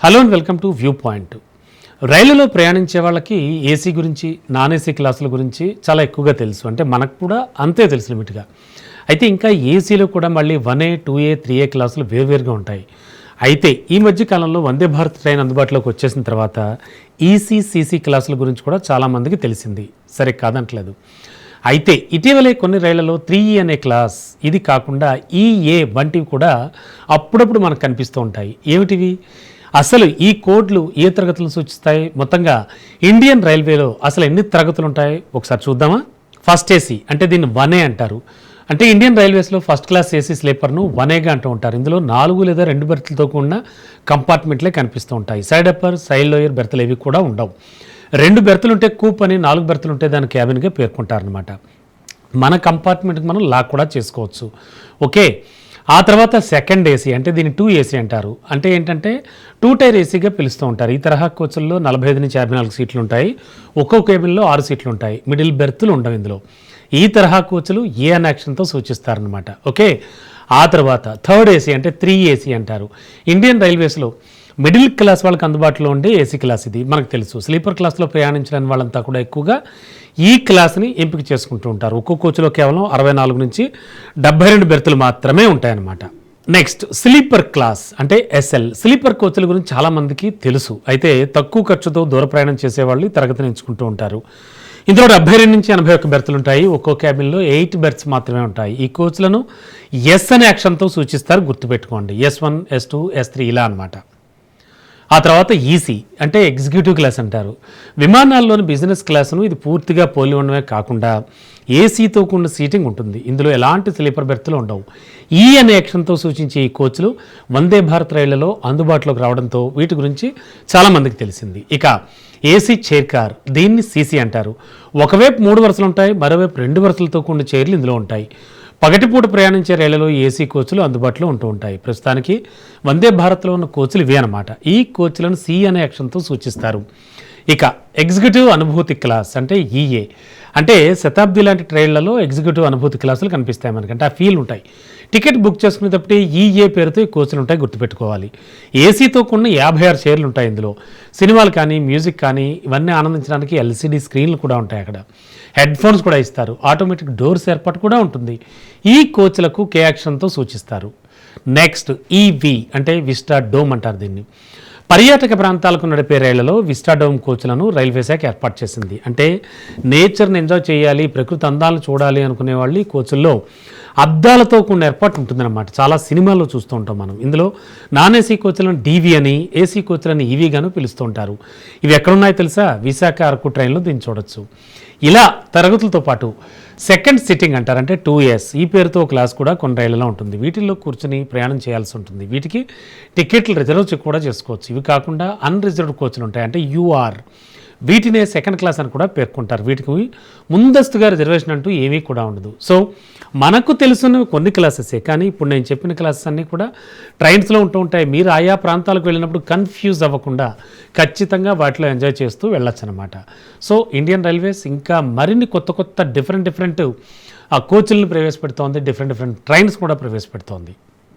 Hello and welcome to viewpoint. రైలులో ప్రయాణించే వాళ్ళకి ఏసీ గురించి నాన్ ఏసీ క్లాసుల గురించి చాలా ఎక్కువగా తెలుసు. అంటే మనకు కూడా అంతే తెలుసు లిమిట్గా. అయితే ఇంకా ఏసీలో కూడా మళ్ళీ one A two A three A క్లాసులు వేరువేరుగా ఉంటాయి. అయితే ఈ మధ్య కాలంలో వందే భారత్ ట్రైన్ అందుబాటులోకి వచ్చేసిన తర్వాత ఈసీసీసీ క్లాసుల గురించి కూడా చాలామందికి తెలిసింది. సరే కాదంటలేదు. అయితే ఇటీవలే కొన్ని రైళ్ళలో త్రీ ఈ అనే క్లాస్ ఇది కాకుండా ఈఏ వంటివి కూడా అప్పుడప్పుడు మనకు కనిపిస్తూ ఉంటాయి. ఏమిటివి? అసలు ఈ కోడ్లు ఏ తరగతులను సూచిస్తాయి? మొత్తంగా ఇండియన్ రైల్వేలో అసలు ఎన్ని తరగతులు ఉంటాయి ఒకసారి చూద్దామా? ఫస్ట్ ఏసీ అంటే దీన్ని వనే అంటారు. అంటే ఇండియన్ రైల్వేస్లో ఫస్ట్ క్లాస్ ఏసీ స్లీపర్ను వనేగా అంటూ ఉంటారు. ఇందులో నాలుగు లేదా రెండు బెర్త్లతో కూడిన కంపార్ట్మెంట్లే కనిపిస్తూ ఉంటాయి. సైడ్ అప్పర్ సైడ్ లోయర్ బెర్త్లు ఏవి కూడా ఉండవు. రెండు బెర్తులు ఉంటే కూప్ అని నాలుగు బెర్తులుంటే దాని క్యాబిన్గా పేర్కొంటారనమాట మన కంపార్ట్మెంట్కి మనం లాక్ కూడా చేసుకోవచ్చు. ఓకే? ఆ తర్వాత సెకండ్ ఏసీ అంటే దీన్ని టూ ఏసీ అంటారు. అంటే ఏంటంటే టూ టైర్ ఏసీగా పిలుస్తూ ఉంటారు. ఈ తరహా కోచ్ల్లో నలభై ఐదు నుంచి యాభై నాలుగు సీట్లు ఉంటాయి. ఒక్కో కేబిన్లో ఆరు సీట్లు ఉంటాయి. మిడిల్ బెర్త్లు ఉండవు ఇందులో. ఈ తరహా కోచ్లు ఏ అన్ యాక్షన్తో సూచిస్తారనమాట ఓకే? ఆ తర్వాత థర్డ్ ఏసీ అంటే త్రీ ఏసీ అంటారు. ఇండియన్ రైల్వేస్లో మిడిల్ క్లాస్ వాళ్ళకి అందుబాటులో ఉండే ఏసీ క్లాస్ ఇది. మనకు తెలుసు. స్లీపర్ క్లాస్లో ప్రయాణించలేని వాళ్ళంతా కూడా ఎక్కువగా ఈ క్లాస్ని ఎంపిక చేసుకుంటూ ఉంటారు. ఒక్కో కోచ్లో కేవలం అరవై నాలుగు నుంచి డెబ్బై రెండు బెర్తులు మాత్రమే ఉంటాయన్నమాట. నెక్స్ట్ స్లీపర్ క్లాస్ అంటే ఎస్ఎల్ స్లీపర్ కోచ్ల గురించి చాలామందికి తెలుసు. అయితే తక్కువ ఖర్చుతో దూర ప్రయాణం చేసేవాళ్ళు ఈ తరగతిని ఎంచుకుంటూ ఉంటారు. ఇందులో డెబ్బై రెండు నుంచి ఎనభై ఒక్క బెర్తులు ఉంటాయి. ఒక్కో క్యాబిన్లో ఎయిట్ బెర్త్స్ మాత్రమే ఉంటాయి. ఈ కోచ్లను ఎస్ అనే యాక్షన్తో సూచిస్తారు. గుర్తుపెట్టుకోండి. S one S two S three ఇలా అనమాట ఆ తర్వాత ఈసీ అంటే ఎగ్జిక్యూటివ్ క్లాస్ అంటారు. విమానాల్లోని బిజినెస్ క్లాసును ఇది పూర్తిగా పోలి ఉండడమే కాకుండా ఏసీతో కూడిన సీటింగ్ ఉంటుంది. ఇందులో ఎలాంటి స్లీపర్ బెర్త్లు ఉండవు. ఈ అనే యాక్షన్తో సూచించే ఈ కోచ్లు వందే భారత్ రైళ్ళలో అందుబాటులోకి రావడంతో వీటి గురించి చాలామందికి తెలిసింది. ఇక ఏసీ చైర్ కార్ దీన్ని సీసీ అంటారు. ఒకవైపు మూడు వరుసలు ఉంటాయి మరోవైపు రెండు వరుసలతో కూడిన చైర్లు ఇందులో ఉంటాయి. పగటిపూట ప్రయాణించే రైళ్ళలో ఏసీ కోచ్లు అందుబాటులో ఉంటూ ఉంటాయి. ప్రస్తుతానికి వందే భారత్లో ఉన్న కోచ్లు ఇవే అన్నమాట. ఈ కోచ్లను సి అనే అక్షరంతో సూచిస్తారు. ఇక ఎగ్జిక్యూటివ్ అనుభూతి క్లాస్ అంటే ఈఏ. అంటే శతాబ్ది లాంటి ట్రైన్లలో ఎగ్జిక్యూటివ్ అనుభూతి క్లాసులు కనిపిస్తాయి మనకంటే ఆ ఫీల్ ఉంటాయి. టికెట్ బుక్ చేసుకునేటప్పుడు ఈఏ పేరుతో ఈ కోచ్లు ఉంటాయి గుర్తుపెట్టుకోవాలి. ఏసీతో కొన్ని యాభై ఆరు చైర్లు ఉంటాయి ఇందులో. సినిమాలు కానీ మ్యూజిక్ కానీ ఇవన్నీ ఆనందించడానికి ఎల్సీడీ స్క్రీన్లు కూడా ఉంటాయి అక్కడ. హెడ్ ఫోన్స్ కూడా ఇస్తారు. ఆటోమేటిక్ డోర్స్ ఏర్పాటు కూడా ఉంటుంది. ఈ కోచ్లకు కే యాక్షన్తో సూచిస్తారు. నెక్స్ట్ ఈవి అంటే విస్టా డోమ్ అంటారు దీన్ని. పర్యాటక ప్రాంతాలకు నడిపే రైళ్ళలో విస్టాడోమ్ కోచ్లను రైల్వే శాఖ ఏర్పాటు చేసింది. అంటే నేచర్ని ఎంజాయ్ చేయాలి ప్రకృతి అందాలను చూడాలి అనుకునే వాళ్ళు ఈ కోచుల్లో అద్దాలతో కూడిన ఏర్పాటు ఉంటుందన్నమాట. చాలా సినిమాల్లో చూస్తూ ఉంటాం మనం. ఇందులో నాన్ ఏసీ కోచ్లను డీవీ అని ఏసీ కోచ్లను ఈవీగాను పిలుస్తూ ఉంటారు. ఇవి ఎక్కడున్నాయో తెలుసా? విశాఖ అరకు ట్రైన్లో దీన్ని చూడొచ్చు. ఇలా తరగతులతో పాటు సెకండ్ సిట్టింగ్ అంటారు అంటే టూ ఇయర్స్. ఈ పేరుతో ఒక క్లాస్ కూడా కొన్ని రైళ్ళలో ఉంటుంది. వీటిల్లో కూర్చుని ప్రయాణం చేయాల్సి ఉంటుంది. వీటికి టికెట్లు రిజర్వ్ కూడా చేసుకోవచ్చు. ఇవి కాకుండా అన్రిజర్వ్డ్ కోచ్లు ఉంటాయి. అంటే యూఆర్ వీటినే సెకండ్ క్లాస్ అని కూడా పేర్కొంటారు. వీటికి ముందస్తుగా రిజర్వేషన్ అంటూ ఏమీ కూడా ఉండదు. సో మనకు తెలుసున్న కొన్ని క్లాసెసే కానీ ఇప్పుడు నేను చెప్పిన క్లాసెస్ అన్నీ కూడా ట్రైన్స్లో ఉంటూ ఉంటాయి. మీరు ఆయా ప్రాంతాలకు వెళ్ళినప్పుడు కన్ఫ్యూజ్ అవ్వకుండా ఖచ్చితంగా వాటిలో ఎంజాయ్ చేస్తూ వెళ్ళొచ్చు అనమాట సో ఇండియన్ రైల్వేస్ ఇంకా మరిన్ని కొత్త కొత్త డిఫరెంట్ డిఫరెంట్ ఆ కోచ్లను ప్రవేశపెడుతోంది. డిఫరెంట్ డిఫరెంట్ ట్రైన్స్ కూడా ప్రవేశపెడుతోంది.